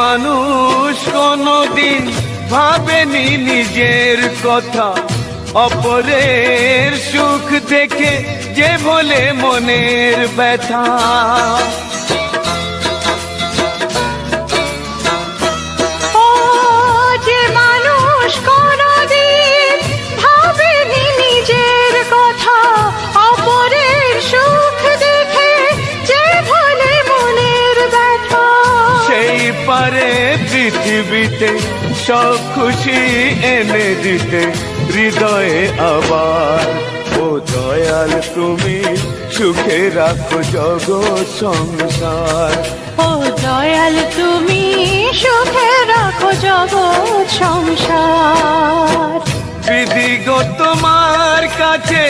মানুষ কোনদিন ভাবেনি নিজের কথা অপরের সুখ দেখে যে বলে মনের ব্যথা। পৃথিবীতে সব খুশি এনে দিতে হৃদয়ে আবার। ও দয়াল তুমি সুখে রাখো জগৎ সংসার। ও দয়াল তুমি সুখে রাখো জগৎ সংসার। বিধি গো তোমার কাছে